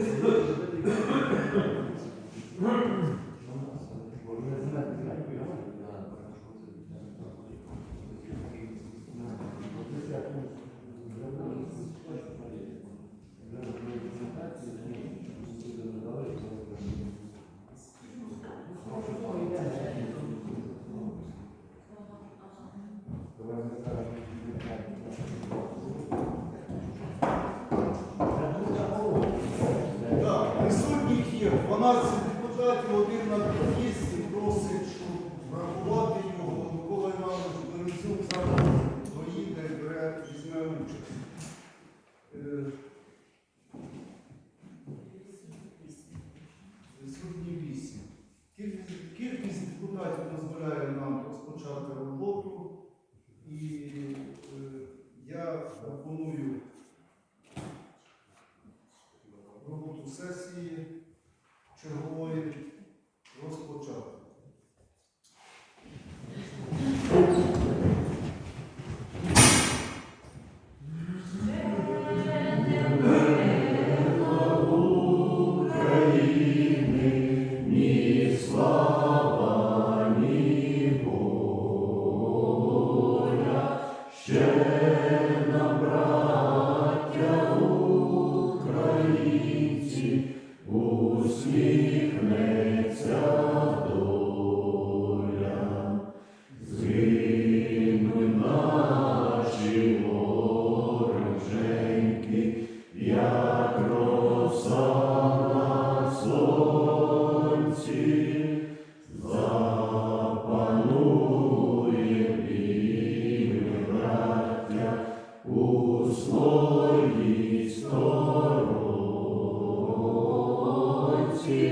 Так, присутніх є 12 депутатів, один на під'їзді просить, щоб врахувати його. Микола Іванович Березюк зараз доїде і бере, візьме участь. Сьогодні 8. Кількість, кількість депутатів дозволяє Yeah.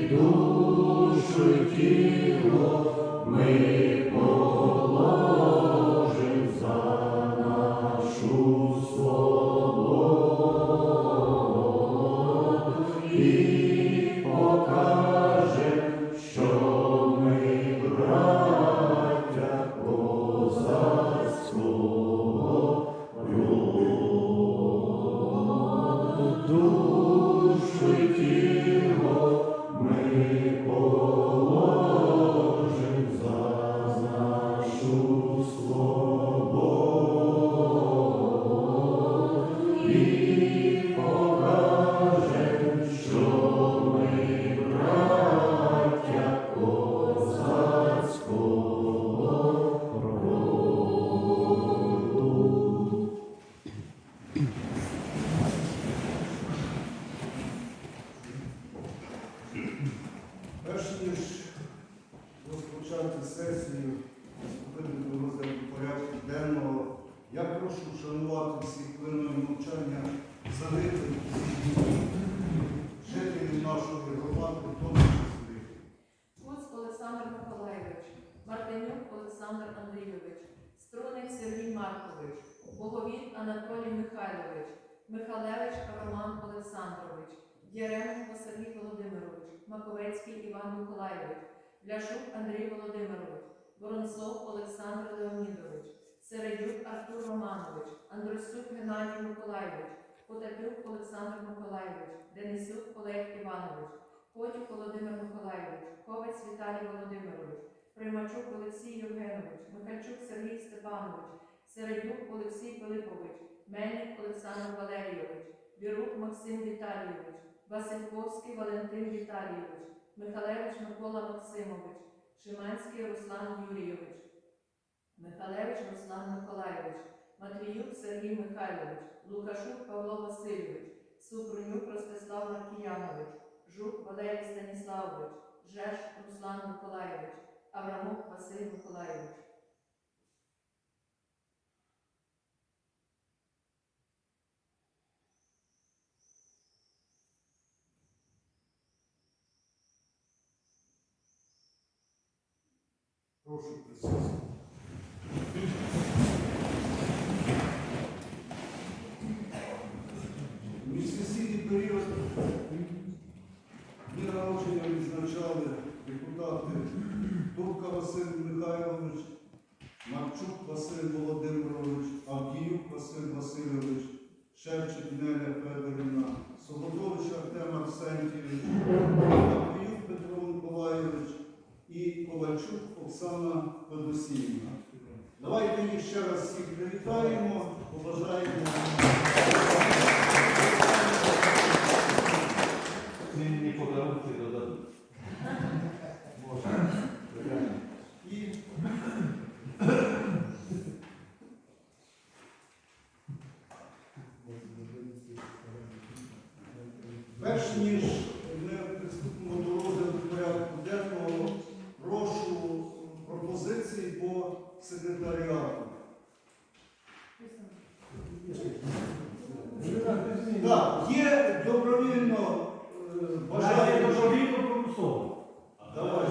Перш Мартинюк Олександр Андрійович, Струник Сергій Маркович, Боговіт Анатолій Михайлович, Михалевич Роман Олександрович, Яременко Сергій Володимирович, Маковецький Іван Миколайович, Ляшук Андрій Володимирович, Воронцов Олександр Леонідович, Середюк Артур Романович, Андросюк Геннадій Миколайович, Потапюк Олександр Миколайович, Денисюк Олег Іванович, Котюк Володимир Миколайович, Ковець Віталій Володимирович, Примачук Олексій Євгенович, Михальчук Сергій Степанович, Середюк Олексій Филиппович, Мельник Олександр Валерійович, Вірук Максим Віталійович, Васильковський Валентин Віталійович, Михалевич Микола Максимович, Шиманський Руслан Юрійович, Михалевич Руслан Миколайович, Матвіюк Сергій Михайлович, Лукашук Павло Васильович, Супрунюк Ростислав Маркіянович, Жук Валерій Станіславович, Жеш Руслан Миколайович, Аврамук Василь Миколайович. Прошу присутні. У міжсесійний період дні народження відзначали депутати Турка Василь Михайлович, Марчук Василь Володимирович, Авдіюк Василь Васильович, Шевчик Неля Федорівна, Солодовича Артем Арсентійович, Матвіюк Петро Миколайович і Ковальчук Оксана Федосіївна. Секретаріату. Так, є добровільно е, бажання. Давай.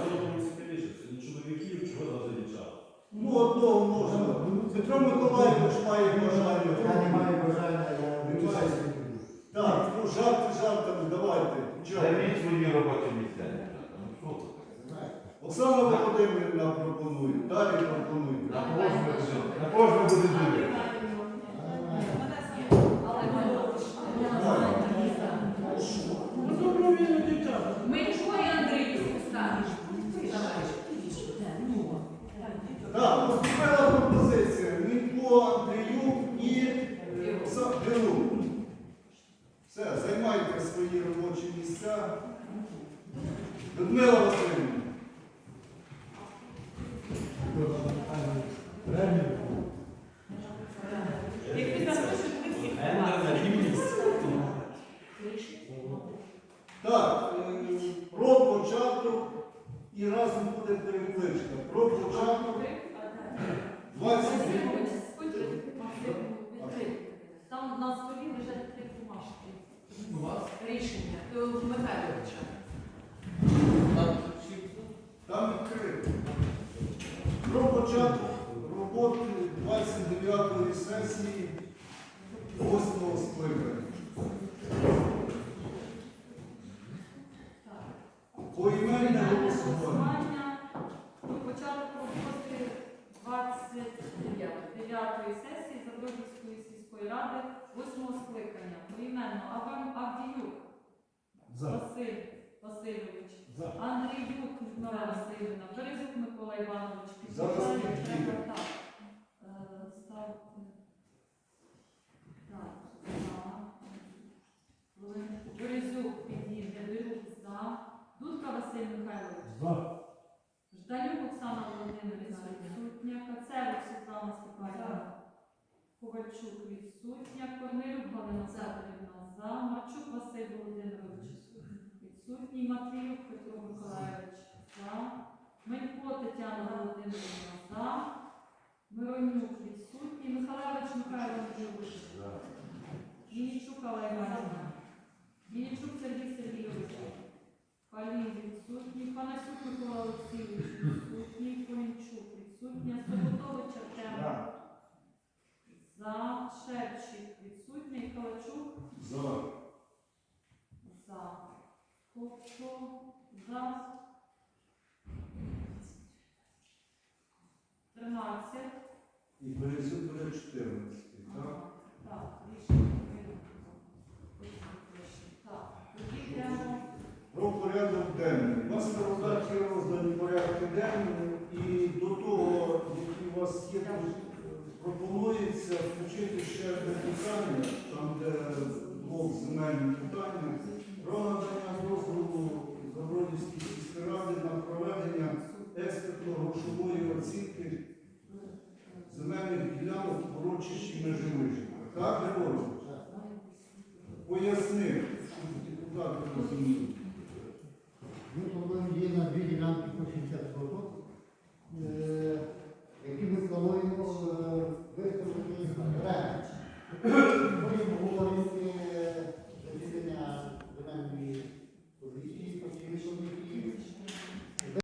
Ну, одного можна. Петро Миколаївич має бажання. Я не маю бажання, я Немає. Так, ну жарти жартами, давайте. Чого? Займіть свої робочі місця. Ну, що ви? Оксана Володимирівна пропонує, далі пропонує. На кожне буде- на кожне буде дивитися. Так, поступила пропозиція. Мінько, Андріюк і е, Окса- Все, займайте свої робочі місця. Людмила Васильівна. Так, е, про початок і разом буде перекличка. Васильович, Андріюк Людмила Васильівна, Березюк Микола Іванович, треба так. е. Так, за. Березюк підійде, Берук за. Дудка Василь Михайлович. Жданюк Оксана Володимирівна відсутня, Кацерик Світлана Степанівна, Ковальчук відсутня, Корнелюк Галина Петрівна за, Марчук Василь Володимирович відсутній, Матвіюк Миколаївич за, Мелько Тетяна Володимирівна за, Миронюк відсутній, Михайлович Михайло Андрійович, Вінничук Алла Іванівна, Вінничук Сергій Сергійович, Палій відсутній, Панасюк Микола Олексійович відсутній, Кончук відсутня, Соботович Артем. За, Шевчик відсутній, Калачук. За. за, Ковчо за, 13. І Березюк буде 14. Так? Так, рішення прийнято. Так, тоді йдемо. Про порядок денний. У нас на роздані порядки денні, і до того, який у вас є, е, пропонується включити ще одне питання, там де експертно-грошової оцінки земельних ділянок в урочищі межовижі. Так, Григорій? Пояснив, щоб депутати розуміли.